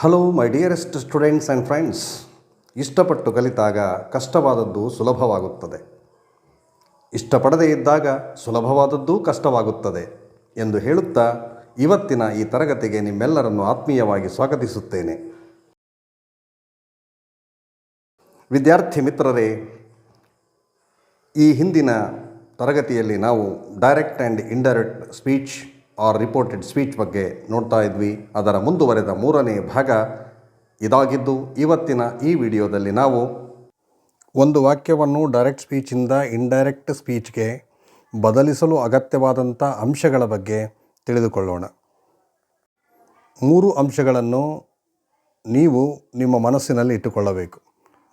Hello my dearest students and friends ಇಷ್ಟಪಟ್ಟು ಕಲಿತಾಗ ಕಷ್ಟವಾದದ್ದು ಸುಲಭವಾಗುತ್ತದೆ. ಇಷ್ಟಪಡದೇ ಇದ್ದಾಗ ಸುಲಭವಾದದ್ದು ಕಷ್ಟವಾಗುತ್ತದೆ ಎಂದು ಹೇಳುತ್ತಾ ಇವತ್ತಿನ ಈ ತರಗತಿಗೆ ನಿಮ್ಮೆಲ್ಲರನ್ನು ಆತ್ಮೀಯವಾಗಿ ಸ್ವಾಗತಿಸುತ್ತೇನೆ. ವಿದ್ಯಾರ್ಥಿ ಮಿತ್ರರೇ, ಈ ಹಿಂದಿನ ತರಗತಿಯಲ್ಲಿ ನಾವು direct and indirect speech or reported speech ಬಗ್ಗೆ ನೋಡ್ತಾ ಇದ್ವಿ. ಅದರ ಮುಂದುವರೆದ ಮೂರನೇ ಭಾಗ ಇದಾಗಿದ್ದು, ಇವತ್ತಿನ ಈ ವಿಡಿಯೋದಲ್ಲಿ ನಾವು ಒಂದು ವಾಕ್ಯವನ್ನು ಡೈರೆಕ್ಟ್ ಸ್ಪೀಚಿಂದ ಇಂಡೈರೆಕ್ಟ್ ಸ್ಪೀಚ್ಗೆ ಬದಲಿಸಲು ಅಗತ್ಯವಾದಂಥ ಅಂಶಗಳ ಬಗ್ಗೆ ತಿಳಿದುಕೊಳ್ಳೋಣ. ಮೂರು ಅಂಶಗಳನ್ನು ನೀವು ನಿಮ್ಮ ಮನಸ್ಸಿನಲ್ಲಿ ಇಟ್ಟುಕೊಳ್ಳಬೇಕು.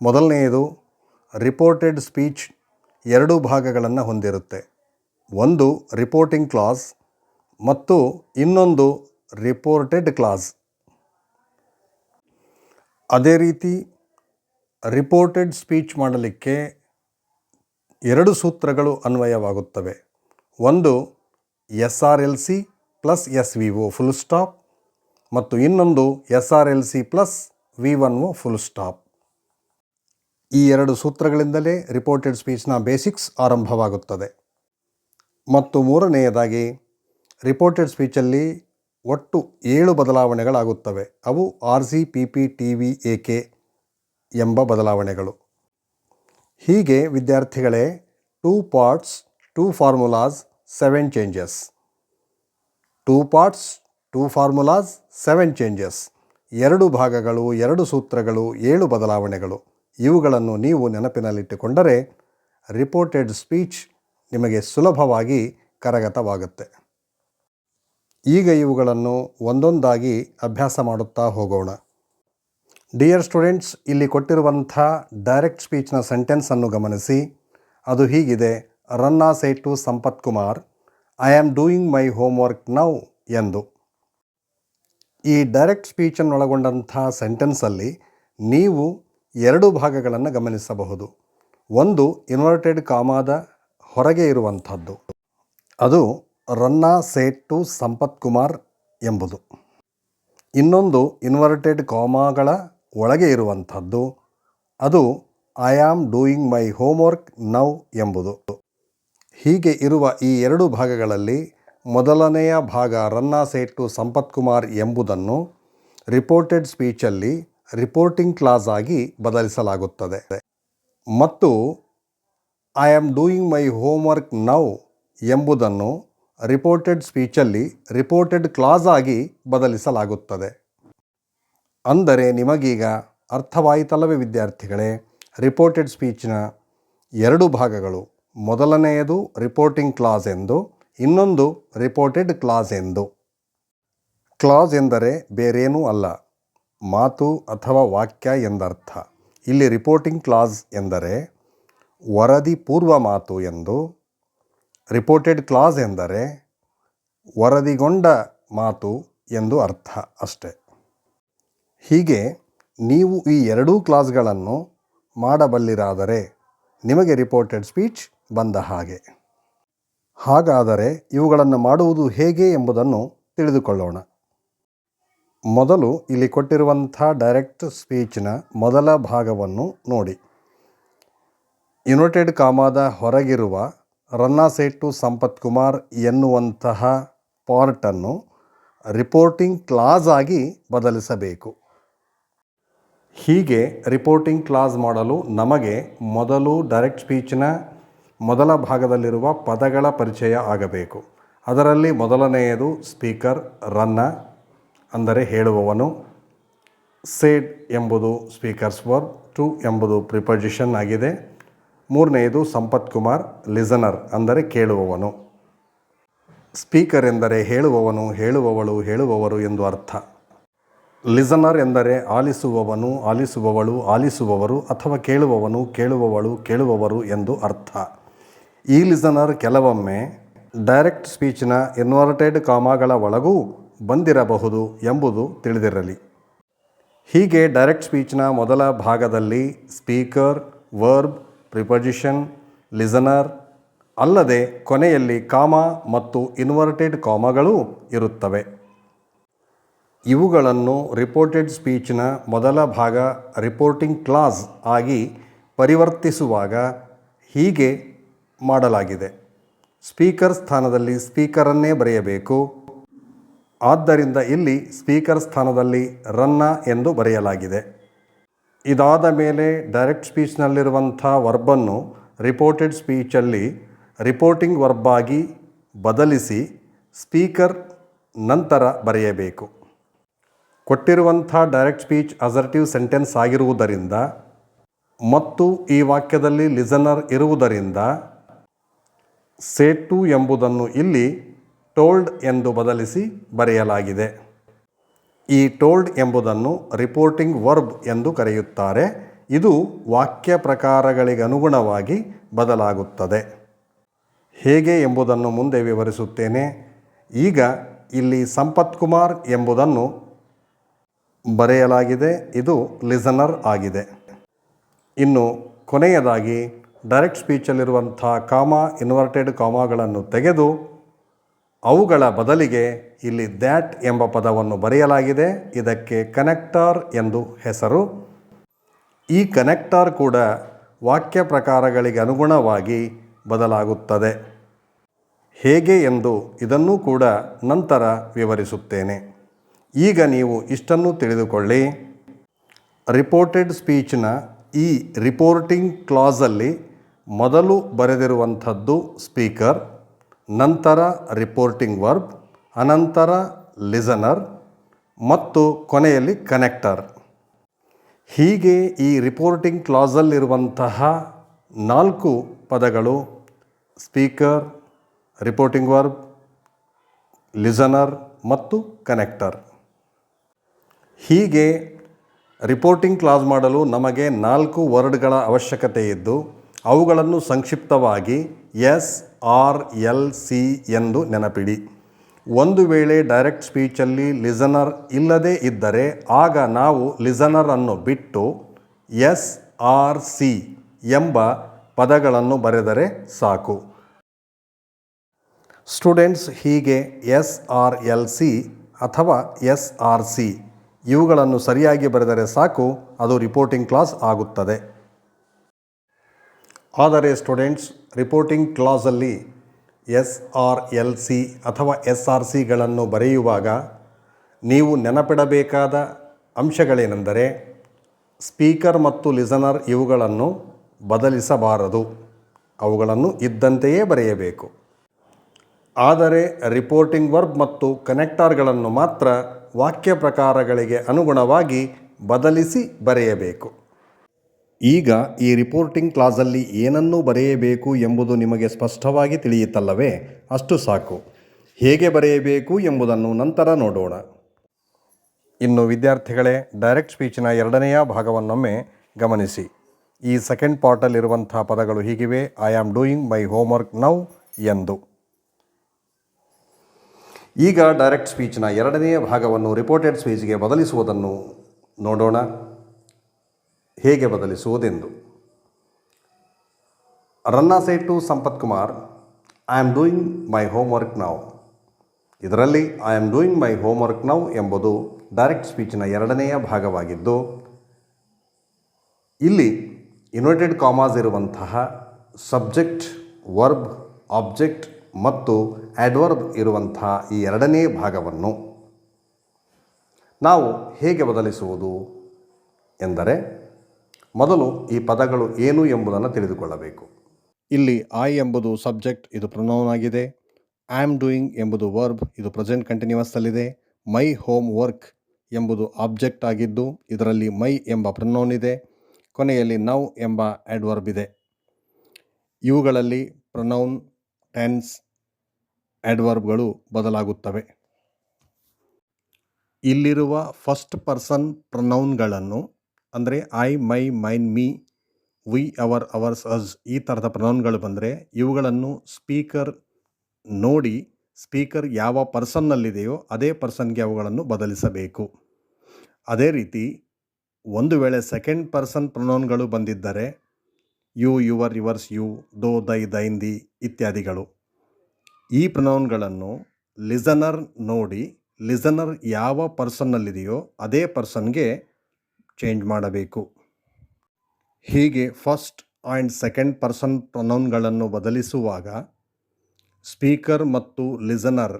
ಮೊದಲನೆಯದು ರಿಪೋರ್ಟೆಡ್ ಸ್ಪೀಚ್ ಎರಡು ಭಾಗಗಳನ್ನು ಹೊಂದಿರುತ್ತೆ. ಒಂದು ರಿಪೋರ್ಟಿಂಗ್ ಕ್ಲಾಸ್ ಮತ್ತು ಇನ್ನೊಂದು ರಿಪೋರ್ಟೆಡ್ ಕ್ಲಾಸ್ ಅದೇ ರೀತಿ ರಿಪೋರ್ಟೆಡ್ ಸ್ಪೀಚ್ ಮಾಡಲಿಕ್ಕೆ ಎರಡು ಸೂತ್ರಗಳು ಅನ್ವಯವಾಗುತ್ತವೆ. ಒಂದು S R L C plus S V O full stop ಮತ್ತು ಇನ್ನೊಂದು S R L C plus V one O full stop ಈ ಎರಡು ಸೂತ್ರಗಳಿಂದಲೇ ರಿಪೋರ್ಟೆಡ್ ಸ್ಪೀಚ್ನ ಬೇಸಿಕ್ಸ್ ಆರಂಭವಾಗುತ್ತದೆ. ಮತ್ತು ಮೂರನೆಯದಾಗಿ ರಿಪೋರ್ಟೆಡ್ ಸ್ಪೀಚಲ್ಲಿ ಒಟ್ಟು ಏಳು ಬದಲಾವಣೆಗಳಾಗುತ್ತವೆ. ಅವು R C, P P, T V, A K ಎಂಬ ಬದಲಾವಣೆಗಳು. ಹೀಗೆ ವಿದ್ಯಾರ್ಥಿಗಳೇ, two parts, two formulas, seven changes. Two parts, two formulas, seven changes. ಎರಡು ಭಾಗಗಳು, ಎರಡು ಸೂತ್ರಗಳು, ಏಳು ಬದಲಾವಣೆಗಳು. ಇವುಗಳನ್ನು ನೀವು ನೆನಪಿನಲ್ಲಿಟ್ಟುಕೊಂಡರೆ, ರಿಪೋರ್ಟೆಡ್ ಸ್ಪೀಚ್ ನಿಮಗೆ ಸುಲಭವಾಗಿ ಕರಗತವಾಗುತ್ತೆ. ಈಗ ಇವುಗಳನ್ನು ಒಂದೊಂದಾಗಿ ಅಭ್ಯಾಸ ಮಾಡುತ್ತಾ ಹೋಗೋಣ. ಡಿಯರ್ ಸ್ಟೂಡೆಂಟ್ಸ್ ಇಲ್ಲಿ ಕೊಟ್ಟಿರುವಂಥ ಡೈರೆಕ್ಟ್ ಸ್ಪೀಚ್ನ ಸೆಂಟೆನ್ಸನ್ನು ಗಮನಿಸಿ. ಅದು ಹೀಗಿದೆ, Ranna say to Sampath Kumar I am doing my homework now ಎಂದು. ಈ ಡೈರೆಕ್ಟ್ ಸ್ಪೀಚನ್ನು ಒಳಗೊಂಡಂಥ ಸೆಂಟೆನ್ಸಲ್ಲಿ ನೀವು ಎರಡು ಭಾಗಗಳನ್ನು ಗಮನಿಸಬಹುದು. ಒಂದು ಇನ್ವರ್ಟೆಡ್ ಕಾಮಾದ ಹೊರಗೆ ಇರುವಂಥದ್ದು. ಅದು ರನ್ನಾ ಸೇಟ್ ಟು ಸಂಪತ್ ಕುಮಾರ್ ಎಂಬುದು. ಇನ್ನೊಂದು ಇನ್ವರ್ಟೆಡ್ ಕಾಮಾಗಳ ಒಳಗೆ ಇರುವಂಥದ್ದು, ಅದು I am doing my homework now ಎಂಬುದು. ಹೀಗೆ ಇರುವ ಈ ಎರಡು ಭಾಗಗಳಲ್ಲಿ ಮೊದಲನೆಯ ಭಾಗ ರನ್ನಾ ಸೇಟ್ ಟು ಸಂಪತ್ ಕುಮಾರ್ ಎಂಬುದನ್ನು ರಿಪೋರ್ಟೆಡ್ ಸ್ಪೀಚಲ್ಲಿ ರಿಪೋರ್ಟಿಂಗ್ ಕ್ಲಾಸ್ ಆಗಿ ಬದಲಿಸಲಾಗುತ್ತದೆ. ಮತ್ತು I am doing my homework now ಎಂಬುದನ್ನು ರಿಪೋರ್ಟೆಡ್ ಸ್ಪೀಚಲ್ಲಿ ರಿಪೋರ್ಟೆಡ್ ಕ್ಲಾಸ್ ಆಗಿ ಬದಲಿಸಲಾಗುತ್ತದೆ. ಅಂದರೆ ನಿಮಗೀಗ ಅರ್ಥವಾಯಿತಲ್ಲವೇ ವಿದ್ಯಾರ್ಥಿಗಳೇ? ರಿಪೋರ್ಟೆಡ್ ಸ್ಪೀಚ್ನ ಎರಡು ಭಾಗಗಳು. ಮೊದಲನೆಯದು ರಿಪೋರ್ಟಿಂಗ್ ಕ್ಲಾಸ್ ಎಂದು, ಇನ್ನೊಂದು ರಿಪೋರ್ಟೆಡ್ ಕ್ಲಾಸ್ ಎಂದು. ಕ್ಲಾಸ್ ಎಂದರೆ ಬೇರೇನೂ ಅಲ್ಲ, ಮಾತು ಅಥವಾ ವಾಕ್ಯ ಎಂದರ್ಥ. ಇಲ್ಲಿ ರಿಪೋರ್ಟಿಂಗ್ ಕ್ಲಾಸ್ ಎಂದರೆ ವರದಿ ಪೂರ್ವ ಮಾತು ಎಂದು ರಿಪೋರ್ಟೆಡ್ ಕ್ಲಾಸ್ ಎಂದರೆ ವರದಿಗೊಂಡ ಮಾತು ಎಂದು ಅರ್ಥ ಅಷ್ಟೆ. ಹೀಗೆ ನೀವು ಈ ಎರಡೂ ಕ್ಲಾಸ್ಗಳನ್ನು ಮಾಡಬಲ್ಲಿರಾದರೆ ನಿಮಗೆ ರಿಪೋರ್ಟೆಡ್ ಸ್ಪೀಚ್ ಬಂದ ಹಾಗೆ. ಹಾಗಾದರೆ ಇವುಗಳನ್ನು ಮಾಡುವುದು ಹೇಗೆ ಎಂಬುದನ್ನು ತಿಳಿದುಕೊಳ್ಳೋಣ. ಮೊದಲು ಇಲ್ಲಿ ಕೊಟ್ಟಿರುವಂಥ ಡೈರೆಕ್ಟ್ ಸ್ಪೀಚ್ನ ಮೊದಲ ಭಾಗವನ್ನು ನೋಡಿ. ಯುನೈಟೆಡ್ ಕಾಮಾದ ಹೊರಗಿರುವ ರನ್ನಾ ಸೇಟು ಸಂಪತ್ ಕುಮಾರ್ ಎನ್ನುವಂತಹ ಪಾರ್ಟನ್ನು ರಿಪೋರ್ಟಿಂಗ್ ಕ್ಲಾಸ್ ಆಗಿ ಬದಲಿಸಬೇಕು. ಹೀಗೆ ರಿಪೋರ್ಟಿಂಗ್ ಕ್ಲಾಸ್ ಮಾಡಲು ನಮಗೆ ಮೊದಲು ಡೈರೆಕ್ಟ್ ಸ್ಪೀಚ್ನ ಮೊದಲ ಭಾಗದಲ್ಲಿರುವ ಪದಗಳ ಪರಿಚಯ ಆಗಬೇಕು. ಅದರಲ್ಲಿ ಮೊದಲನೆಯದು ಸ್ಪೀಕರ್, ರನ್ನ ಅಂದರೆ ಹೇಳುವವನು. ಸೇಡ್ ಎಂಬುದು ಸ್ಪೀಕರ್ಸ್ ವರ್ಬ್, ಟು ಎಂಬುದು ಪ್ರಿಪೊಸಿಷನ್ ಆಗಿದೆ. ಮೂರನೆಯದು ಸಂಪತ್ ಕುಮಾರ್ ಲಿಸನರ್ ಅಂದರೆ ಕೇಳುವವನು. ಸ್ಪೀಕರ್ ಎಂದರೆ ಹೇಳುವವನು, ಹೇಳುವವಳು ಹೇಳುವವರು ಎಂದು ಅರ್ಥ. ಲಿಸನರ್ ಎಂದರೆ ಆಲಿಸುವವನು, ಆಲಿಸುವವಳು ಆಲಿಸುವವರು ಅಥವಾ ಕೇಳುವವನು, ಕೇಳುವವಳು ಕೇಳುವವರು ಎಂದು ಅರ್ಥ. ಈ ಲಿಸನರ್ ಕೆಲವೊಮ್ಮೆ ಡೈರೆಕ್ಟ್ ಸ್ಪೀಚ್ನ ಇನ್ವರ್ಟೆಡ್ ಕಾಮಾಗಳ ಒಳಗೂ ಬಂದಿರಬಹುದು ಎಂಬುದು ತಿಳಿದಿರಲಿ. ಹೀಗೆ ಡೈರೆಕ್ಟ್ ಸ್ಪೀಚ್ನ ಮೊದಲ ಭಾಗದಲ್ಲಿ ಸ್ಪೀಕರ್, ವರ್ಬ್ ಪ್ರಿಪೊಸಿಷನ್ ಲಿಸನರ್ ಅಲ್ಲದೆ ಕೊನೆಯಲ್ಲಿ ಕಾಮ ಮತ್ತು ಇನ್ವರ್ಟೆಡ್ ಕಾಮಗಳೂ ಇರುತ್ತವೆ. ಇವುಗಳನ್ನು ರಿಪೋರ್ಟೆಡ್ ಸ್ಪೀಚ್ನ ಮೊದಲ ಭಾಗ ರಿಪೋರ್ಟಿಂಗ್ ಕ್ಲಾಸ್ ಆಗಿ ಪರಿವರ್ತಿಸುವಾಗ ಹೀಗೆ ಮಾಡಲಾಗಿದೆ. ಸ್ಪೀಕರ್ ಸ್ಥಾನದಲ್ಲಿ ಸ್ಪೀಕರನ್ನೇ ಬರೆಯಬೇಕು. ಆದ್ದರಿಂದ ಇಲ್ಲಿ ಸ್ಪೀಕರ್ ಸ್ಥಾನದಲ್ಲಿ ರನ್ನ ಎಂದು ಬರೆಯಲಾಗಿದೆ. ಇದಾದ ಮೇಲೆ ಡೈರೆಕ್ಟ್ ಸ್ಪೀಚ್ನಲ್ಲಿರುವಂಥ ವರ್ಬನ್ನು ರಿಪೋರ್ಟೆಡ್ ಸ್ಪೀಚಲ್ಲಿ ರಿಪೋರ್ಟಿಂಗ್ ವರ್ಬಾಗಿ ಬದಲಿಸಿ ಸ್ಪೀಕರ್ ನಂತರ ಬರೆಯಬೇಕು. ಕೊಟ್ಟಿರುವಂಥ ಡೈರೆಕ್ಟ್ ಸ್ಪೀಚ್ ಅಸರ್ಟಿವ್ ಸೆಂಟೆನ್ಸ್ ಆಗಿರುವುದರಿಂದ ಮತ್ತು ಈ ವಾಕ್ಯದಲ್ಲಿ ಲಿಸನರ್ ಇರುವುದರಿಂದ ಸೇಟು ಎಂಬುದನ್ನು ಇಲ್ಲಿ ಟೋಲ್ಡ್ ಎಂದು ಬದಲಿಸಿ ಬರೆಯಲಾಗಿದೆ. ಈ ಟೋಲ್ಡ್ ಎಂಬುದನ್ನು ರಿಪೋರ್ಟಿಂಗ್ ವರ್ಬ್ ಎಂದು ಕರೆಯುತ್ತಾರೆ. ಇದು ವಾಕ್ಯ ಪ್ರಕಾರಗಳಿಗನುಗುಣವಾಗಿ ಬದಲಾಗುತ್ತದೆ. ಹೇಗೆ ಎಂಬುದನ್ನು ಮುಂದೆ ವಿವರಿಸುತ್ತೇನೆ. ಈಗ ಇಲ್ಲಿ ಸಂಪತ್ ಕುಮಾರ್ ಎಂಬುದನ್ನು ಬರೆಯಲಾಗಿದೆ. ಇದು ಲಿಸನರ್ ಆಗಿದೆ. ಇನ್ನು ಕೊನೆಯದಾಗಿ, ಡೈರೆಕ್ಟ್ ಸ್ಪೀಚಲ್ಲಿರುವಂಥ ಕಾಮ, ಇನ್ವರ್ಟೆಡ್ ಕಾಮಾಗಳನ್ನು ತೆಗೆದು ಅವುಗಳ ಬದಲಿಗೆ ಇಲ್ಲಿ ದ್ಯಾಟ್ ಎಂಬ ಪದವನ್ನು ಬರೆಯಲಾಗಿದೆ. ಇದಕ್ಕೆ ಕನೆಕ್ಟಾರ್ ಎಂದು ಹೆಸರು. ಈ ಕನೆಕ್ಟಾರ್ ಕೂಡ ವಾಕ್ಯ ಪ್ರಕಾರಗಳಿಗೆ ಅನುಗುಣವಾಗಿ ಬದಲಾಗುತ್ತದೆ. ಹೇಗೆ ಎಂದು ಇದನ್ನೂ ಕೂಡ ನಂತರ ವಿವರಿಸುತ್ತೇನೆ. ಈಗ ನೀವು ಇಷ್ಟನ್ನು ತಿಳಿದುಕೊಳ್ಳಿ. ರಿಪೋರ್ಟೆಡ್ ಸ್ಪೀಚ್ನ ಈ ರಿಪೋರ್ಟಿಂಗ್ ಕ್ಲಾಸಲ್ಲಿ ಮೊದಲು ಬರೆದಿರುವಂಥದ್ದು ಸ್ಪೀಕರ್ ನಂತರ ರಿಪೋರ್ಟಿಂಗ್ ವರ್ಬ್ ಅನಂತರ ಲಿಸನರ್ ಮತ್ತು ಕೊನೆಯಲ್ಲಿ ಕನೆಕ್ಟರ್ ಹೀಗೆ ಈ ರಿಪೋರ್ಟಿಂಗ್ ಕ್ಲಾಸಲ್ಲಿರುವಂತಹ ನಾಲ್ಕು ಪದಗಳು ಸ್ಪೀಕರ್ ರಿಪೋರ್ಟಿಂಗ್ ವರ್ಬ್ ಲಿಸನರ್ ಮತ್ತು ಕನೆಕ್ಟರ್ ಹೀಗೆ ರಿಪೋರ್ಟಿಂಗ್ ಕ್ಲಾಸ್ ಮಾಡಲು ನಮಗೆ ನಾಲ್ಕು ವರ್ಡ್ಗಳ ಅವಶ್ಯಕತೆ ಇದ್ದು, ಅವುಗಳನ್ನು ಸಂಕ್ಷಿಪ್ತವಾಗಿ ಎಸ್ ಆರ್ ಎಲ್ ಸಿ ಎಂದು ನೆನಪಿಡಿ. ಒಂದು ವೇಳೆ ಡೈರೆಕ್ಟ್ ಸ್ಪೀಚಲ್ಲಿ ಲಿಸನರ್ ಇಲ್ಲದೇ ಇದ್ದರೆ ಆಗ ನಾವು ಲಿಸನರನ್ನು ಬಿಟ್ಟು ಎಸ್ ಆರ್ ಸಿ ಎಂಬ ಪದಗಳನ್ನು ಬರೆದರೆ ಸಾಕು. ಸ್ಟೂಡೆಂಟ್ಸ್, ಹೀಗೆ ಎಸ್ ಆರ್ ಎಲ್ ಸಿ ಅಥವಾ ಎಸ್ ಆರ್ ಸಿ ಇವುಗಳನ್ನು ಸರಿಯಾಗಿ ಬರೆದರೆ ಸಾಕು, ಅದು ರಿಪೋರ್ಟಿಂಗ್ ಕ್ಲಾಸ್ ಆಗುತ್ತದೆ. ಆದರೆ ಸ್ಟೂಡೆಂಟ್ಸ್ ರಿಪೋರ್ಟಿಂಗ್ ಕ್ಲಾಸಲ್ಲಿ ಎಸ್ ಆರ್ ಎಲ್ ಸಿ ಅಥವಾ ಎಸ್ ಆರ್ ಸಿಗಳನ್ನು ಬರೆಯುವಾಗ ನೀವು ನೆನಪಿಡಬೇಕಾದ ಅಂಶಗಳೇನೆಂದರೆ ಸ್ಪೀಕರ್ ಮತ್ತು ಲಿಸನರ್ ಇವುಗಳನ್ನು ಬದಲಿಸಬಾರದು. ಅವುಗಳನ್ನು ಇದ್ದಂತೆಯೇ ಬರೆಯಬೇಕು. ಆದರೆ ರಿಪೋರ್ಟಿಂಗ್ ವರ್ಬ್ ಮತ್ತು ಕನೆಕ್ಟರ್ಗಳನ್ನು ಮಾತ್ರ ವಾಕ್ಯ ಪ್ರಕಾರಗಳಿಗೆ ಅನುಗುಣವಾಗಿ ಬದಲಿಸಿ ಬರೆಯಬೇಕು. ಈಗ ಈ ರಿಪೋರ್ಟಿಂಗ್ ಕ್ಲಾಸಲ್ಲಿ ಏನನ್ನು ಬರೆಯಬೇಕು ಎಂಬುದು ನಿಮಗೆ ಸ್ಪಷ್ಟವಾಗಿ ತಿಳಿಯಿತಲ್ಲವೇ ಅಷ್ಟು ಸಾಕು. ಹೇಗೆ ಬರೆಯಬೇಕು ಎಂಬುದನ್ನು ನಂತರ ನೋಡೋಣ. ಇನ್ನು ವಿದ್ಯಾರ್ಥಿಗಳೇ ಡೈರೆಕ್ಟ್ ಸ್ಪೀಚಿನ ಎರಡನೆಯ ಭಾಗವನ್ನೊಮ್ಮೆ ಗಮನಿಸಿ. ಈ ಸೆಕೆಂಡ್ ಪಾರ್ಟಲ್ಲಿರುವಂಥ ಪದಗಳು ಹೀಗಿವೆ. I am doing my homework now ಎಂದು. ಈಗ ಡೈರೆಕ್ಟ್ ಸ್ಪೀಚ್ನ ಎರಡನೆಯ ಭಾಗವನ್ನು ರಿಪೋರ್ಟೆಡ್ ಸ್ಪೀಚ್ಗೆ ಬದಲಿಸುವುದನ್ನು ನೋಡೋಣ. ಹೇಗೆ ಬದಲಿಸುವುದೆಂದು. Ranna said to Sampath Kumar I am doing my homework now ಇದರಲ್ಲಿ I am doing my homework now ಎಂಬುದು ಡೈರೆಕ್ಟ್ ಸ್ಪೀಚಿನ ಎರಡನೆಯ ಭಾಗವಾಗಿದ್ದು, ಇಲ್ಲಿ ಇನ್ವರ್ಟೆಡ್ ಕಾಮಾಸ್ ಇರುವಂತಹ ಸಬ್ಜೆಕ್ಟ್ ವರ್ಬ್ ಆಬ್ಜೆಕ್ಟ್ ಮತ್ತು ಆಡ್ವರ್ಬ್ ಇರುವಂತಹ ಈ ಎರಡನೇ ಭಾಗವನ್ನು ನಾವು ಹೇಗೆ ಬದಲಿಸುವುದು ಎಂದರೆ ಮೊದಲು ಈ ಪದಗಳು ಏನು ಎಂಬುದನ್ನು ತಿಳಿದುಕೊಳ್ಳಬೇಕು. ಇಲ್ಲಿ ಐ ಎಂಬುದು ಸಬ್ಜೆಕ್ಟ್ ಇದು ಪ್ರೊನೌನ್ ಆಗಿದೆ. ಐ ಆಮ್ ಡೂಯಿಂಗ್ ಎಂಬುದು ವರ್ಬ್ ಇದು ಪ್ರೆಸೆಂಟ್ ಕಂಟಿನ್ಯೂವಸ್ಸಲ್ಲಿದೆ ಮೈ ಹೋಮ್ ವರ್ಕ್ ಎಂಬುದು ಆಬ್ಜೆಕ್ಟ್ ಆಗಿದ್ದು, ಇದರಲ್ಲಿ ಮೈ ಎಂಬ ಪ್ರೊನೌನ್ ಇದೆ. ಕೊನೆಯಲ್ಲಿ ನೌ ಎಂಬ ಆಡ್ವರ್ಬ್ ಇದೆ. ಇವುಗಳಲ್ಲಿ ಪ್ರೊನೌನ್ ಟೆನ್ಸ್ ಆಡ್ವರ್ಬ್ಗಳು ಬದಲಾಗುತ್ತವೆ. ಇಲ್ಲಿರುವ ಫಸ್ಟ್ ಪರ್ಸನ್ ಪ್ರೊನೌನ್ಗಳನ್ನು ಅಂದರೆ I my mine me we our ours us ಈ ಥರದ ಪ್ರನೌನ್ಗಳು ಬಂದರೆ ಇವುಗಳನ್ನು ಸ್ಪೀಕರ್ ನೋಡಿ ಸ್ಪೀಕರ್ ಯಾವ ಪರ್ಸನ್ನಲ್ಲಿದೆಯೋ ಅದೇ ಪರ್ಸನ್ಗೆ ಅವುಗಳನ್ನು ಬದಲಿಸಬೇಕು. ಅದೇ ರೀತಿ ಒಂದು ವೇಳೆ ಸೆಕೆಂಡ್ ಪರ್ಸನ್ ಪ್ರನೌನ್ಗಳು ಬಂದಿದ್ದರೆ ಯು ಯುವರ್ ಯುವರ್ಸ್ ಯು ದೋ ದೈ ದೈಂದಿ ಇತ್ಯಾದಿಗಳು. ಈ ಪ್ರನೌನ್ಗಳನ್ನು ಲಿಸನರ್ ನೋಡಿ ಲಿಸನರ್ ಯಾವ ಪರ್ಸನ್ನಲ್ಲಿದೆಯೋ ಅದೇ ಪರ್ಸನ್ಗೆ ಚೇಂಜ್ ಮಾಡಬೇಕು. ಹೀಗೆ ಫಸ್ಟ್ ಆ್ಯಂಡ್ ಸೆಕೆಂಡ್ ಪರ್ಸನ್ ಪ್ರೊನೌನ್ಗಳನ್ನು ಬದಲಿಸುವಾಗ ಸ್ಪೀಕರ್ ಮತ್ತು ಲಿಸನರ್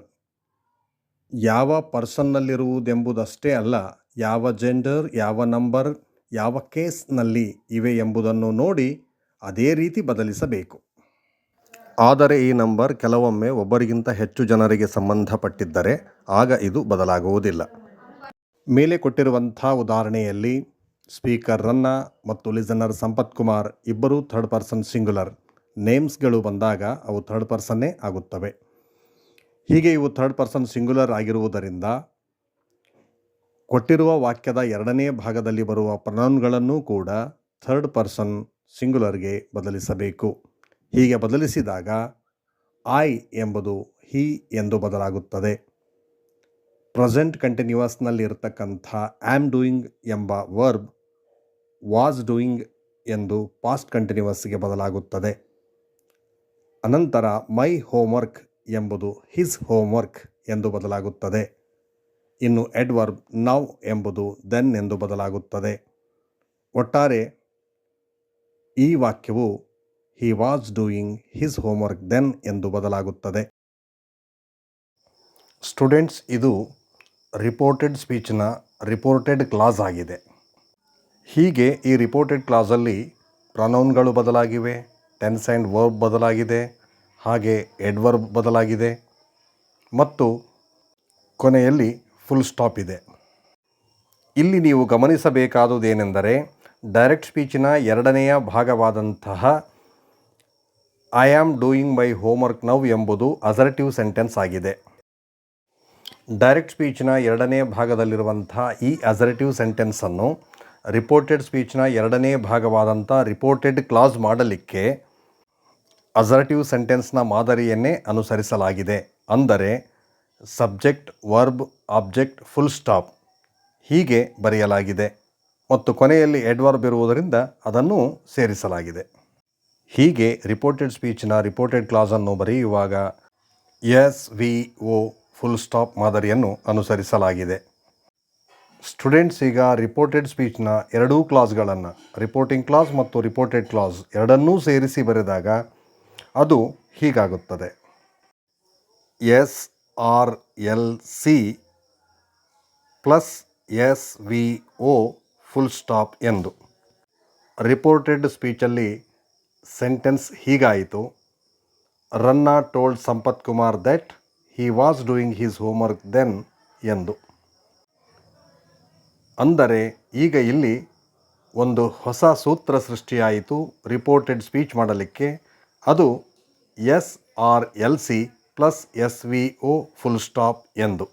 ಯಾವ ಪರ್ಸನ್ನಲ್ಲಿರುವುದೆಂಬುದಷ್ಟೇ ಅಲ್ಲ, ಯಾವ ಜೆಂಡರ್ ಯಾವ ನಂಬರ್ ಯಾವ ಕೇಸ್ನಲ್ಲಿ ಇವೆ ಎಂಬುದನ್ನು ನೋಡಿ ಅದೇ ರೀತಿ ಬದಲಿಸಬೇಕು. ಆದರೆ ಈ ನಂಬರ್ ಕೆಲವೊಮ್ಮೆ ಒಬ್ಬರಿಗಿಂತ ಹೆಚ್ಚು ಜನರಿಗೆ ಸಂಬಂಧಪಟ್ಟಿದ್ದರೆ ಆಗ ಇದು ಬದಲಾಗುವುದಿಲ್ಲ. ಮೇಲೆ ಕೊಟ್ಟಿರುವಂಥ ಉದಾಹರಣೆಯಲ್ಲಿ ಸ್ಪೀಕರ್ ರನ್ನ ಮತ್ತು ಲಿಸನರ್ ಸಂಪತ್ ಕುಮಾರ್ ಇಬ್ಬರೂ ಥರ್ಡ್ ಪರ್ಸನ್ ಸಿಂಗ್ಯುಲರ್. ನೇಮ್ಸ್ಗಳು ಬಂದಾಗ ಅವು ಥರ್ಡ್ ಪರ್ಸನ್ನೇ ಆಗುತ್ತವೆ. ಹೀಗೆ ಇವು ಥರ್ಡ್ ಪರ್ಸನ್ ಸಿಂಗ್ಯುಲರ್ ಆಗಿರುವುದರಿಂದ ಕೊಟ್ಟಿರುವ ವಾಕ್ಯದ ಎರಡನೇ ಭಾಗದಲ್ಲಿ ಬರುವ ಪ್ರನೌನ್ಗಳನ್ನು ಕೂಡ ಥರ್ಡ್ ಪರ್ಸನ್ ಸಿಂಗ್ಯುಲರ್ಗೆ ಬದಲಿಸಬೇಕು. ಹೀಗೆ ಬದಲಿಸಿದಾಗ ಐ ಎಂಬುದು ಹಿ ಎಂದು ಬದಲಾಗುತ್ತದೆ. ಪ್ರೆಸೆಂಟ್ ಕಂಟಿನ್ಯೂಯಸ್ನಲ್ಲಿ ಇರತಕ್ಕಂಥ ಆ್ಯಮ್ ಡೂಯಿಂಗ್ ಎಂಬ ವರ್ಬ್ ವಾಸ್ ಡೂಯಿಂಗ್ ಎಂದು ಪಾಸ್ಟ್ ಕಂಟಿನ್ಯೂಯಸ್ಗೆ ಬದಲಾಗುತ್ತದೆ. ಅನಂತರ ಮೈ ಹೋಮ್ವರ್ಕ್ ಎಂಬುದು ಹಿಸ್ ಹೋಮ್ವರ್ಕ್ ಎಂದು ಬದಲಾಗುತ್ತದೆ. ಇನ್ನು ಎಡ್ವರ್ಬ್ ನೌ ಎಂಬುದು ದೆನ್ ಎಂದು ಬದಲಾಗುತ್ತದೆ. ಒಟ್ಟಾರೆ ಈ ವಾಕ್ಯವು he was doing his homework then ಎಂದು ಬದಲಾಗುತ್ತದೆ. ಸ್ಟೂಡೆಂಟ್ಸ್ ಇದು ರಿಪೋರ್ಟೆಡ್ ಸ್ಪೀಚ್ನ ರಿಪೋರ್ಟೆಡ್ ಕ್ಲಾಸ್ ಆಗಿದೆ. ಹೀಗೆ ಈ ರಿಪೋರ್ಟೆಡ್ ಕ್ಲಾಸಲ್ಲಿ ಪ್ರನೌನ್ಗಳು ಬದಲಾಗಿವೆ ಟೆನ್ಸ್ ಆ್ಯಂಡ್ ವರ್ಬ್ ಬದಲಾಗಿದೆ, ಹಾಗೆ ಎಡ್ವರ್ಬ್ ಬದಲಾಗಿದೆ ಮತ್ತು ಕೊನೆಯಲ್ಲಿ ಫುಲ್ ಸ್ಟಾಪ್ ಇದೆ. ಇಲ್ಲಿ ನೀವು ಗಮನಿಸಬೇಕಾದುದೇನೆಂದರೆ ಡೈರೆಕ್ಟ್ ಸ್ಪೀಚಿನ ಎರಡನೆಯ ಭಾಗವಾದಂತಹ I am doing my homework now ಎಂಬುದು ಅಸರ್ಟಿವ್ ಸೆಂಟೆನ್ಸ್ ಆಗಿದೆ. ಡೈರೆಕ್ಟ್ ಸ್ಪೀಚ್ನ ಎರಡನೇ ಭಾಗದಲ್ಲಿರುವಂಥ ಈ ಅಸರ್ಟಿವ್ ಸೆಂಟೆನ್ಸನ್ನು ರಿಪೋರ್ಟೆಡ್ ಸ್ಪೀಚ್ನ ಎರಡನೇ ಭಾಗವಾದಂಥ ರಿಪೋರ್ಟೆಡ್ ಕ್ಲಾಸ್ ಮಾಡಲಿಕ್ಕೆ ಅಸರ್ಟಿವ್ ಸೆಂಟೆನ್ಸ್ನ ಮಾದರಿಯನ್ನೇ ಅನುಸರಿಸಲಾಗಿದೆ. ಅಂದರೆ subject, verb, object, full stop ಹೀಗೆ ಬರೆಯಲಾಗಿದೆ. ಮತ್ತು ಕೊನೆಯಲ್ಲಿ ಎಡ್ವರ್ಬ್ ಇರುವುದರಿಂದ ಅದನ್ನು ಸೇರಿಸಲಾಗಿದೆ. ಹೀಗೆ ರಿಪೋರ್ಟೆಡ್ ಸ್ಪೀಚ್ನ ರಿಪೋರ್ಟೆಡ್ ಕ್ಲಾಸನ್ನು ಬರೆಯುವಾಗ S, V O full stop ಮಾದರಿಯನ್ನು ಅನುಸರಿಸಲಾಗಿದೆ. ಸ್ಟೂಡೆಂಟ್ಸ್ ಈಗ ರಿಪೋರ್ಟೆಡ್ ಸ್ಪೀಚ್ನ ಎರಡೂ ಕ್ಲಾಸ್ಗಳನ್ನು ರಿಪೋರ್ಟಿಂಗ್ ಕ್ಲಾಸ್ ಮತ್ತು ರಿಪೋರ್ಟೆಡ್ ಕ್ಲಾಸ್ ಎರಡನ್ನೂ ಸೇರಿಸಿ ಬರೆದಾಗ ಅದು ಹೀಗಾಗುತ್ತದೆ. S R L C plus S V O full stop ಎಂದು. ರಿಪೋರ್ಟೆಡ್ ಸ್ಪೀಚಲ್ಲಿ ಸೆಂಟೆನ್ಸ್ ಹೀಗಾಯಿತು. Ranna told Sampath Kumar that he was doing his homework then ಎಂದು. ಅಂದರೆ ಈಗ ಇಲ್ಲಿ ಒಂದು ಹೊಸ ಸೂತ್ರ ಸೃಷ್ಟಿಯಾಯಿತು ರಿಪೋರ್ಟೆಡ್ ಸ್ಪೀಚ್ ಮಾಡಲಿಕ್ಕೆ. ಅದು S R L C plus S V O full stop ಎಂದು.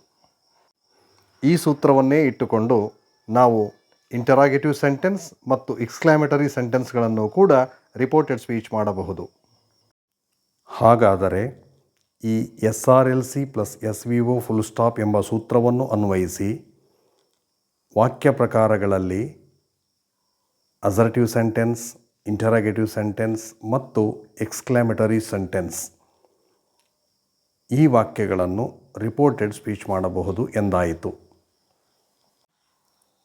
ಈ ಸೂತ್ರವನ್ನೇ ಇಟ್ಟುಕೊಂಡು ನಾವು ಇಂಟರಾಗೇಟಿವ್ ಸೆಂಟೆನ್ಸ್ ಮತ್ತು ಎಕ್ಸ್ಕ್ಲಾಮೇಟರಿ ಸೆಂಟೆನ್ಸ್ಗಳನ್ನು ಕೂಡ ರಿಪೋರ್ಟೆಡ್ ಸ್ಪೀಚ್ ಮಾಡಬಹುದು. ಹಾಗಾದರೆ ಈ S R L C plus S V O full stop ಎಂಬ ಸೂತ್ರವನ್ನು ಅನ್ವಯಿಸಿ ವಾಕ್ಯ ಪ್ರಕಾರಗಳಲ್ಲಿ ಅಸರ್ಟಿವ್ ಸೆಂಟೆನ್ಸ್ ಇಂಟರಾಗೇಟಿವ್ ಸೆಂಟೆನ್ಸ್ ಮತ್ತು ಎಕ್ಸ್ಕ್ಲಾಮೆಟರಿ ಸೆಂಟೆನ್ಸ್ ಈ ವಾಕ್ಯಗಳನ್ನು ರಿಪೋರ್ಟೆಡ್ ಸ್ಪೀಚ್ ಮಾಡಬಹುದು ಎಂದಾಯಿತು.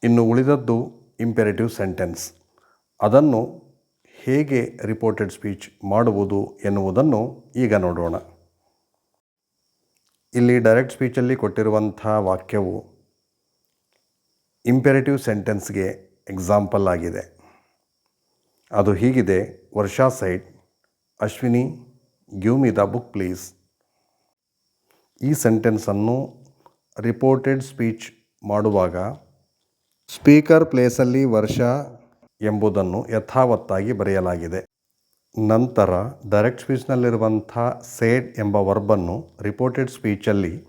ಇನ್ನು ಉಳಿದದ್ದು ಇಂಪೆರೇಟಿವ್ ಸೆಂಟೆನ್ಸ್ ಅದನ್ನು ಹೇಗೆ ರಿಪೋರ್ಟೆಡ್ ಸ್ಪೀಚ್ ಮಾಡುವುದು ಎನ್ನುವುದನ್ನು ಈಗ ನೋಡೋಣ. ಇಲ್ಲಿ ಡೈರೆಕ್ಟ್ ಸ್ಪೀಚಲ್ಲಿ ಕೊಟ್ಟಿರುವಂಥ ವಾಕ್ಯವು ಇಂಪೆರೇಟಿವ್ ಸೆಂಟೆನ್ಸ್ಗೆ ಎಕ್ಸಾಂಪಲ್ ಆಗಿದೆ. ಅದು ಹೀಗಿದೆ, Varsha said, Ashwini give me the book please ಈ ಸೆಂಟೆನ್ಸನ್ನು ರಿಪೋರ್ಟೆಡ್ ಸ್ಪೀಚ್ ಮಾಡುವಾಗ ಸ್ಪೀಕರ್ ಪ್ಲೇಸಲ್ಲಿ ವರ್ಷ ಎಂಬುದನ್ನು ಯಥಾವತ್ತಾಗಿ ಬರೆಯಲಾಗಿದೆ. ನಂತರ ಡೈರೆಕ್ಟ್ ಸ್ಪೀಚ್ನಲ್ಲಿರುವಂಥ ಸೇಡ್ ಎಂಬ ವರ್ಬನ್ನು ರಿಪೋರ್ಟೆಡ್ ಸ್ಪೀಚಲ್ಲಿ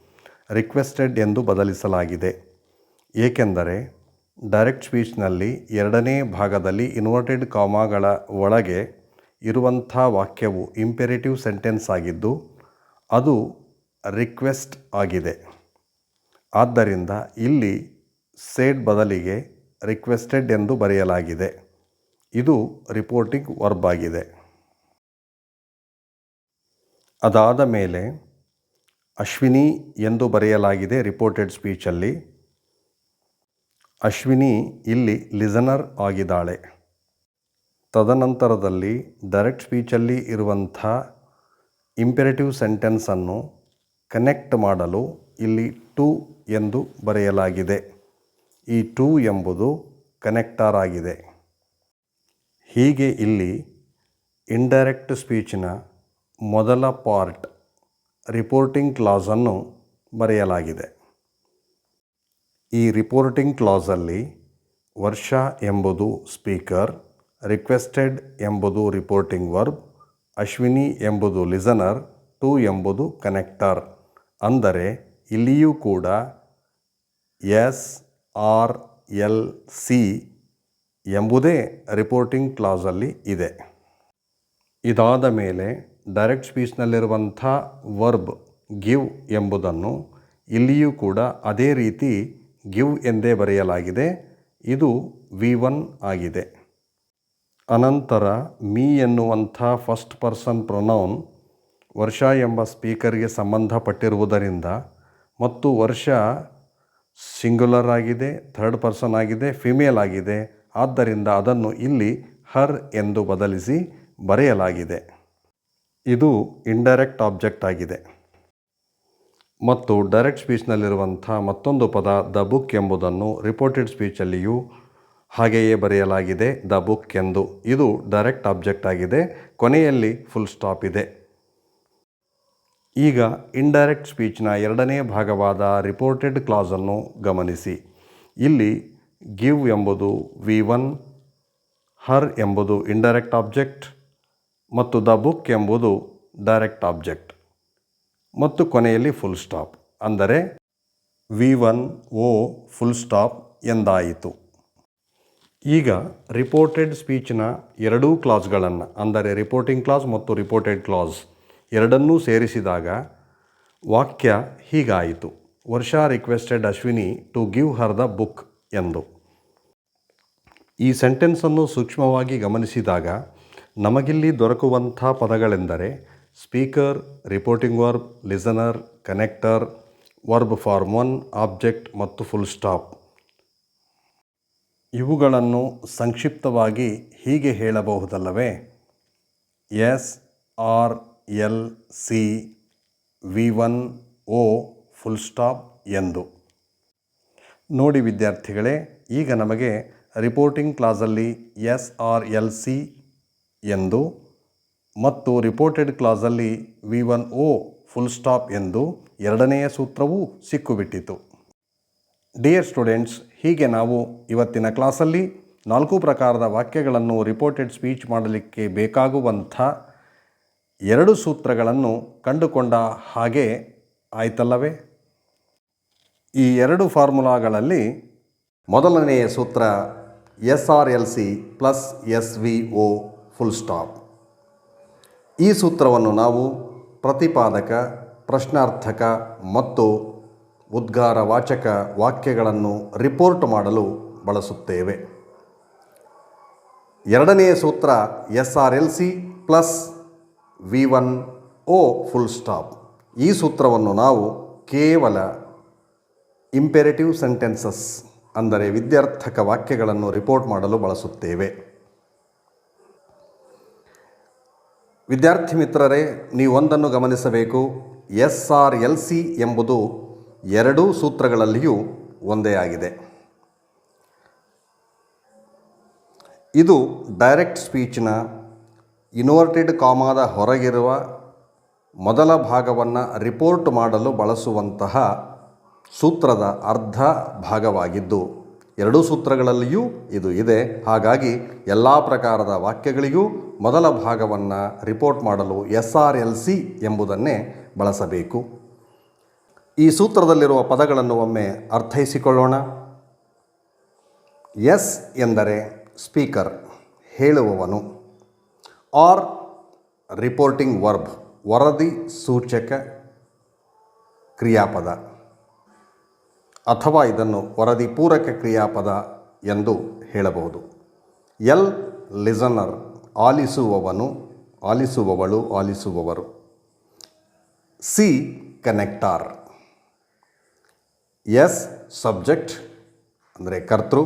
ರಿಕ್ವೆಸ್ಟೆಡ್ ಎಂದು ಬದಲಿಸಲಾಗಿದೆ. ಏಕೆಂದರೆ ಡೈರೆಕ್ಟ್ ಸ್ಪೀಚ್ನಲ್ಲಿ ಎರಡನೇ ಭಾಗದಲ್ಲಿ ಇನ್ವರ್ಟೆಡ್ ಕಾಮಾಗಳ ಒಳಗೆ ಇರುವಂಥ ವಾಕ್ಯವು ಇಂಪೆರೇಟಿವ್ ಸೆಂಟೆನ್ಸ್ ಆಗಿದ್ದು, ಅದು ರಿಕ್ವೆಸ್ಟ್ ಆಗಿದೆ. ಆದ್ದರಿಂದ ಇಲ್ಲಿ ಸೇಡ್ ಬದಲಿಗೆ ರಿಕ್ವೆಸ್ಟೆಡ್ ಎಂದು ಬರೆಯಲಾಗಿದೆ. ಇದು ರಿಪೋರ್ಟಿಂಗ್ ವರ್ಬ್ ಆಗಿದೆ. ಅದಾದ ಮೇಲೆ ಅಶ್ವಿನಿ ಎಂದು ಬರೆಯಲಾಗಿದೆ ರಿಪೋರ್ಟೆಡ್ ಸ್ಪೀಚಲ್ಲಿ. ಅಶ್ವಿನಿ ಇಲ್ಲಿ ಲಿಸನರ್ ಆಗಿದ್ದಾಳೆ. ತದನಂತರದಲ್ಲಿ ಡೈರೆಕ್ಟ್ ಸ್ಪೀಚಲ್ಲಿ ಇರುವಂಥ ಇಂಪೆರೇಟಿವ್ ಸೆಂಟೆನ್ಸನ್ನು ಕನೆಕ್ಟ್ ಮಾಡಲು ಇಲ್ಲಿ ಟು ಎಂದು ಬರೆಯಲಾಗಿದೆ. ಈ ಟು ಎಂಬುದು ಕನೆಕ್ಟರ್ ಆಗಿದೆ. ಹೀಗೆ ಇಲ್ಲಿ ಇಂಡೈರೆಕ್ಟ್ ಸ್ಪೀಚಿನ ಮೊದಲ ಪಾರ್ಟ್ ರಿಪೋರ್ಟಿಂಗ್ ಕ್ಲಾಸನ್ನು ಬರೆಯಲಾಗಿದೆ. ಈ ರಿಪೋರ್ಟಿಂಗ್ ಕ್ಲಾಸಲ್ಲಿ ವರ್ಷ ಎಂಬುದು ಸ್ಪೀಕರ್, ರಿಕ್ವೆಸ್ಟೆಡ್ ಎಂಬುದು ರಿಪೋರ್ಟಿಂಗ್ ವರ್ಬ್, ಅಶ್ವಿನಿ ಎಂಬುದು ಲಿಸನರ್, ಟು ಎಂಬುದು ಕನೆಕ್ಟರ್. ಅಂದರೆ ಇಲ್ಲಿಯೂ ಕೂಡ ಎಸ್, ಆರ್, ಎಲ್, ಸಿ ಎಂಬುದೇ ರಿಪೋರ್ಟಿಂಗ್ ಕ್ಲಾಸಲ್ಲಿ ಇದೆ. ಇದಾದ ಮೇಲೆ ಡೈರೆಕ್ಟ್ ಸ್ಪೀಚ್ನಲ್ಲಿರುವಂಥ ವರ್ಬ್ ಗಿವ್ ಎಂಬುದನ್ನು ಇಲ್ಲಿಯೂ ಕೂಡ ಅದೇ ರೀತಿ ಗಿವ್ ಎಂದೇ ಬರೆಯಲಾಗಿದೆ. ಇದು ವಿ ಒನ್ ಆಗಿದೆ. ಅನಂತರ ಮೀ ಎನ್ನುವಂಥ ಫಸ್ಟ್ ಪರ್ಸನ್ ಪ್ರೊನೌನ್ ವರ್ಷ ಎಂಬ ಸ್ಪೀಕರ್ಗೆ ಸಂಬಂಧಪಟ್ಟಿರುವುದರಿಂದ ಮತ್ತು ವರ್ಷ ಸಿಂಗ್ಯುಲರ್ ಆಗಿದೆ, ಥರ್ಡ್ ಪರ್ಸನ್ ಆಗಿದೆ, ಫಿಮೇಲ್ ಆಗಿದೆ. ಆದ್ದರಿಂದ ಅದನ್ನು ಇಲ್ಲಿ ಹರ್ ಎಂದು ಬದಲಿಸಿ ಬರೆಯಲಾಗಿದೆ. ಇದು ಇಂಡೈರೆಕ್ಟ್ ಆಬ್ಜೆಕ್ಟ್ ಆಗಿದೆ. ಮತ್ತು ಡೈರೆಕ್ಟ್ ಸ್ಪೀಚ್ನಲ್ಲಿರುವಂಥ ಮತ್ತೊಂದು ಪದ ದ ಬುಕ್ ಎಂಬುದನ್ನು ರಿಪೋರ್ಟೆಡ್ ಸ್ಪೀಚಲ್ಲಿಯೂ ಹಾಗೆಯೇ ಬರೆಯಲಾಗಿದೆ ದ ಬುಕ್ ಎಂದು. ಇದು ಡೈರೆಕ್ಟ್ ಆಬ್ಜೆಕ್ಟ್ ಆಗಿದೆ, ಕೊನೆಯಲ್ಲಿ ಫುಲ್ ಸ್ಟಾಪ್ ಇದೆ. ಈಗ ಇಂಡೈರೆಕ್ಟ್ ಸ್ಪೀಚ್ನ ಎರಡನೇ ಭಾಗವಾದ ರಿಪೋರ್ಟೆಡ್ ಕ್ಲಾಸನ್ನು ಗಮನಿಸಿ. ಇಲ್ಲಿ ಗಿವ್ ಎಂಬುದು ವಿ ಒನ್ ಹರ್ ಎಂಬುದು ಇಂಡೈರೆಕ್ಟ್ ಆಬ್ಜೆಕ್ಟ್ ಮತ್ತು ದ ಬುಕ್ ಎಂಬುದು ಡೈರೆಕ್ಟ್ ಆಬ್ಜೆಕ್ಟ್. ಮತ್ತು ಕೊನೆಯಲ್ಲಿ ಫುಲ್ ಸ್ಟಾಪ್. ಅಂದರೆ V one O full stop ಎಂದಾಯಿತು. ಈಗ ರಿಪೋರ್ಟೆಡ್ ಸ್ಪೀಚ್ನ ಎರಡೂ ಕ್ಲಾಸ್ಗಳನ್ನು, ಅಂದರೆ ರಿಪೋರ್ಟಿಂಗ್ ಕ್ಲಾಸ್ ಮತ್ತು ರಿಪೋರ್ಟೆಡ್ ಕ್ಲಾಸ್ ಎರಡನ್ನೂ ಸೇರಿಸಿದಾಗ ವಾಕ್ಯ ಹೀಗಾಯಿತು. Varsha requested Ashwini to give her the book ಎಂದು. ಈ ಸೆಂಟೆನ್ಸನ್ನು ಸೂಕ್ಷ್ಮವಾಗಿ ಗಮನಿಸಿದಾಗ ನಮಗಿಲ್ಲಿ ದೊರಕುವಂಥ ಪದಗಳೆಂದರೆ speaker, reporting verb, listener, connector, verb form one, object ಮತ್ತು ಫುಲ್ ಸ್ಟಾಪ್. ಇವುಗಳನ್ನು ಸಂಕ್ಷಿಪ್ತವಾಗಿ ಹೀಗೆ ಹೇಳಬಹುದಲ್ಲವೇ? S, R, L, C, V one, O, full stop ಎಂದು. ನೋಡಿ ವಿದ್ಯಾರ್ಥಿಗಳೇ, ಈಗ ನಮಗೆ ರಿಪೋರ್ಟಿಂಗ್ ಕ್ಲಾಸಲ್ಲಿ ಎಸ್, ಆರ್, ಎಲ್, ಸಿ ಎಂದು ಮತ್ತು ರಿಪೋರ್ಟೆಡ್ ಕ್ಲಾಸಲ್ಲಿ V one O full stop ಎಂದು ಎರಡನೆಯ ಸೂತ್ರವೂ ಸಿಕ್ಕುಬಿಟ್ಟಿತು. ಡಿಯರ್ ಸ್ಟೂಡೆಂಟ್ಸ್ ಹೀಗೆ ನಾವು ಇವತ್ತಿನ ಕ್ಲಾಸಲ್ಲಿ ನಾಲ್ಕು ಪ್ರಕಾರದ ವಾಕ್ಯಗಳನ್ನು ರಿಪೋರ್ಟೆಡ್ ಸ್ಪೀಚ್ ಮಾಡಲಿಕ್ಕೆ ಬೇಕಾಗುವಂಥ ಎರಡು ಸೂತ್ರಗಳನ್ನು ಕಂಡುಕೊಂಡ ಹಾಗೆ ಆಯ್ತಲ್ಲವೇ? ಈ ಎರಡು ಫಾರ್ಮುಲಾಗಳಲ್ಲಿ ಮೊದಲನೆಯ ಸೂತ್ರ S R L C plus S V O full stop ಈ ಸೂತ್ರವನ್ನು ನಾವು ಪ್ರತಿಪಾದಕ, ಪ್ರಶ್ನಾರ್ಥಕ ಮತ್ತು ಉದ್ಗಾರವಾಚಕ ವಾಕ್ಯಗಳನ್ನು ರಿಪೋರ್ಟ್ ಮಾಡಲು ಬಳಸುತ್ತೇವೆ. ಎರಡನೆಯ ಸೂತ್ರ S R L C plus V one O full stop ಈ ಸೂತ್ರವನ್ನು ನಾವು ಕೇವಲ ಇಂಪೆರೇಟಿವ್ ಸೆಂಟೆನ್ಸಸ್ ಅಂದರೆ ವಿದ್ಯಾರ್ಥಕ ವಾಕ್ಯಗಳನ್ನು ರಿಪೋರ್ಟ್ ಮಾಡಲು ಬಳಸುತ್ತೇವೆ. ವಿದ್ಯಾರ್ಥಿ ಮಿತ್ರರೇ ನೀವು ಒಂದನ್ನು ಗಮನಿಸಬೇಕು. ಎಸ್ ಆರ್ ಎಲ್ ಸಿ ಎಂಬುದು ಎರಡೂ ಸೂತ್ರಗಳಲ್ಲಿಯೂ ಒಂದೇ ಆಗಿದೆ. ಇದು ಡೈರೆಕ್ಟ್ ಸ್ಪೀಚ್ನ ಇನ್ವರ್ಟೆಡ್ ಕಾಮಾದ ಹೊರಗಿರುವ ಮೊದಲ ಭಾಗವನ್ನು ರಿಪೋರ್ಟ್ ಮಾಡಲು ಬಳಸುವಂತಹ ಸೂತ್ರದ ಅರ್ಧ ಭಾಗವಾಗಿದ್ದು. ಎರಡೂ ಸೂತ್ರಗಳಲ್ಲಿಯೂ ಇದು ಇದೆ. ಹಾಗಾಗಿ ಎಲ್ಲ ಪ್ರಕಾರದ ವಾಕ್ಯಗಳಿಗೂ ಮೊದಲ ಭಾಗವನ್ನು ರಿಪೋರ್ಟ್ ಮಾಡಲು ಎಸ್ ಆರ್ ಎಲ್ ಸಿ ಎಂಬುದನ್ನೇ ಬಳಸಬೇಕು. ಈ ಸೂತ್ರದಲ್ಲಿರುವ ಪದಗಳನ್ನು ಒಮ್ಮೆ ಅರ್ಥೈಸಿಕೊಳ್ಳೋಣ. ಎಸ್ ಎಂದರೆ ಸ್ಪೀಕರ್ ಹೇಳುವವನು. ಆರ್ ರಿಪೋರ್ಟಿಂಗ್ ವರ್ಬ್ ವರದಿ, ಸೂಚಕ, ಕ್ರಿಯಾಪದ. ಅಥವಾ ಇದನ್ನು ವರದಿ ಪೂರಕ ಕ್ರಿಯಾಪದ ಎಂದು ಹೇಳಬಹುದು. ಎಲ್ ಲಿಸನರ್ ಆಲಿಸುವವನು ಆಲಿಸುವವಳು ಆಲಿಸುವವರು. C connector. ಎಸ್ ಸಬ್ಜೆಕ್ಟ್ ಅಂದರೆ ಕರ್ತೃ,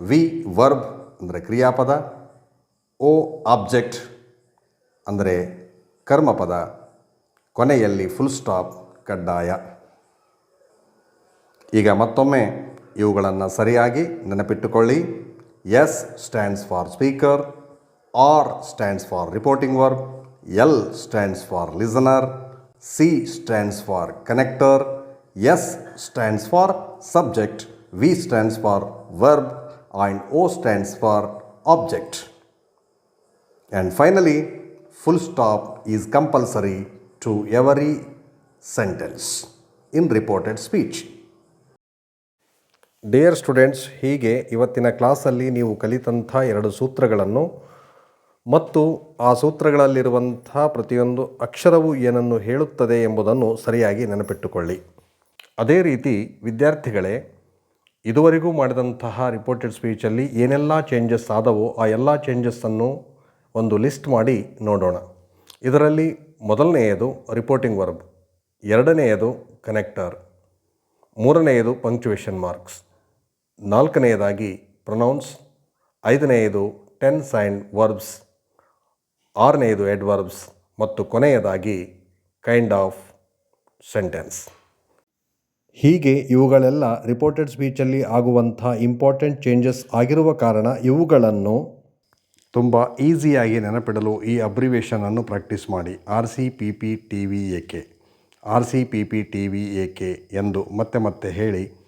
ವಿ ವರ್ಬ್ ಅಂದರೆ ಕ್ರಿಯಾಪದ, ಓ ಆಬ್ಜೆಕ್ಟ್ ಅಂದರೆ ಕರ್ಮಪದ, ಕೊನೆಯಲ್ಲಿ ಫುಲ್ ಸ್ಟಾಪ್ ಕಡ್ಡಾಯ. ಈಗ ಮತ್ತೊಮ್ಮೆ ಇವುಗಳನ್ನು ಸರಿಯಾಗಿ ನೆನಪಿಟ್ಟುಕೊಳ್ಳಿ S stands for speaker R stands for reporting verb L stands for listener C stands for connector S stands for subject V stands for verb and O stands for object And finally, full stop is compulsory to every sentence in reported speech. Dear students ಹೀಗೆ ಇವತ್ತಿನ ಕ್ಲಾಸಲ್ಲಿ ನೀವು ಕಲಿತಂಥ ಎರಡು ಸೂತ್ರಗಳನ್ನು ಮತ್ತು ಆ ಸೂತ್ರಗಳಲ್ಲಿರುವಂಥ ಪ್ರತಿಯೊಂದು ಅಕ್ಷರವು ಏನನ್ನು ಹೇಳುತ್ತದೆ ಎಂಬುದನ್ನು ಸರಿಯಾಗಿ ನೆನಪಿಟ್ಟುಕೊಳ್ಳಿ. ಅದೇ ರೀತಿ ವಿದ್ಯಾರ್ಥಿಗಳೇ, ಇದುವರೆಗೂ ಮಾಡಿದಂತಹ ರಿಪೋರ್ಟೆಡ್ ಸ್ಪೀಚಲ್ಲಿ ಏನೆಲ್ಲ ಚೇಂಜಸ್ ಆದವೋ ಆ ಎಲ್ಲ ಚೇಂಜಸ್ಸನ್ನು ಒಂದು ಲಿಸ್ಟ್ ಮಾಡಿ ನೋಡೋಣ. ಇದರಲ್ಲಿ ಮೊದಲನೆಯದು ರಿಪೋರ್ಟಿಂಗ್ ವರ್ಬ್ ಎರಡನೆಯದು ಕನೆಕ್ಟರ್ ಮೂರನೆಯದು ಪಂಕ್ಚುವೇಷನ್ ಮಾರ್ಕ್ಸ್ ನಾಲ್ಕನೆಯದಾಗಿ ಪ್ರೊನೌನ್ಸ್ ಐದನೆಯದು ಟೆನ್ ಆ್ಯಂಡ್ ವರ್ಬ್ಸ್ ಆರನೆಯದು ಎಡ್ವರ್ಬ್ಸ್ ಮತ್ತು ಕೊನೆಯದಾಗಿ ಕೈಂಡ್ ಆಫ್ ಸೆಂಟೆನ್ಸ್ ಹೀಗೆ ಇವುಗಳೆಲ್ಲ ರಿಪೋರ್ಟೆಡ್ ಸ್ಪೀಚಲ್ಲಿ ಆಗುವಂಥ ಇಂಪಾರ್ಟೆಂಟ್ ಚೇಂಜಸ್ ಆಗಿರುವ ಕಾರಣ ಇವುಗಳನ್ನು ತುಂಬ ಈಸಿಯಾಗಿ ನೆನಪಿಡಲು ಈ ಅಬ್ರಿವೇಷನನ್ನು ಪ್ರಾಕ್ಟೀಸ್ ಮಾಡಿ. R C P P T V A K R C P P T V A K ಎಂದು ಮತ್ತೆ ಮತ್ತೆ ಹೇಳಿ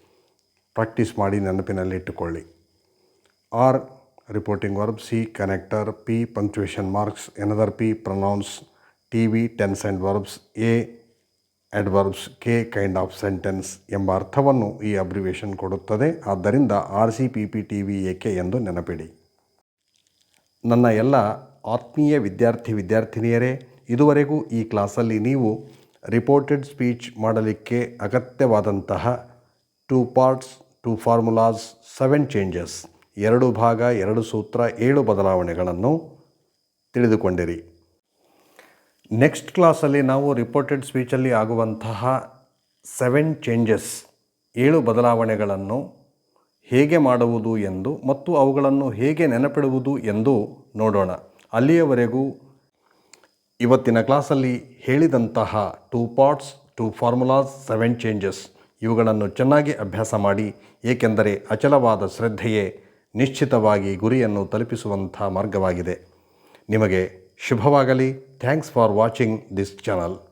ಪ್ರಾಕ್ಟೀಸ್ ಮಾಡಿ ನೆನಪಿನಲ್ಲಿಟ್ಟುಕೊಳ್ಳಿ R reporting verb, C connector, P punctuation marks, another P pronouns T V tense and verbs, A adverbs K kind of sentence ಎಂಬ ಅರ್ಥವನ್ನು ಈ abbreviation ಕೊಡುತ್ತದೆ. ಆದ್ದರಿಂದ R C P P T V A K ಎಂದು ನೆನಪಿಡಿ. ನನ್ನ ಎಲ್ಲ ಆತ್ಮೀಯ ವಿದ್ಯಾರ್ಥಿ ವಿದ್ಯಾರ್ಥಿನಿಯರೇ, ಇದುವರೆಗೂ ಈ ಕ್ಲಾಸಲ್ಲಿ ನೀವು ರಿಪೋರ್ಟೆಡ್ ಸ್ಪೀಚ್ ಮಾಡಲಿಕ್ಕೆ ಅಗತ್ಯವಾದಂತಹ two parts, two formulas, seven changes. ಎರಡು ಭಾಗ, ಎರಡು ಸೂತ್ರ, ಏಳು ಬದಲಾವಣೆಗಳನ್ನು ತಿಳಿದುಕೊಂಡಿರಿ. ನೆಕ್ಸ್ಟ್ ಕ್ಲಾಸಲ್ಲಿ ನಾವು ರಿಪೋರ್ಟೆಡ್ ಸ್ಪೀಚಲ್ಲಿ ಆಗುವಂತಹ ಸೆವೆನ್ ಚೇಂಜಸ್, ಏಳು ಬದಲಾವಣೆಗಳನ್ನು ಹೇಗೆ ಮಾಡುವುದು ಎಂದು ಮತ್ತು ಅವುಗಳನ್ನು ಹೇಗೆ ನೆನಪಿಡುವುದು ಎಂದು ನೋಡೋಣ. ಅಲ್ಲಿಯವರೆಗೂ ಇವತ್ತಿನ ಕ್ಲಾಸಲ್ಲಿ ಹೇಳಿದಂತಹ two parts, two formulas, seven changes ಇವುಗಳನ್ನು ಚೆನ್ನಾಗಿ ಅಭ್ಯಾಸ ಮಾಡಿ, ಏಕೆಂದರೆ ಅಚಲವಾದ ಶ್ರದ್ಧೆಯೇ ನಿಶ್ಚಿತವಾಗಿ ಗುರಿಯನ್ನು ತಲುಪಿಸುವಂಥ ಮಾರ್ಗವಾಗಿದೆ. ನಿಮಗೆ ಶುಭವಾಗಲಿ. Thanks for watching this channel.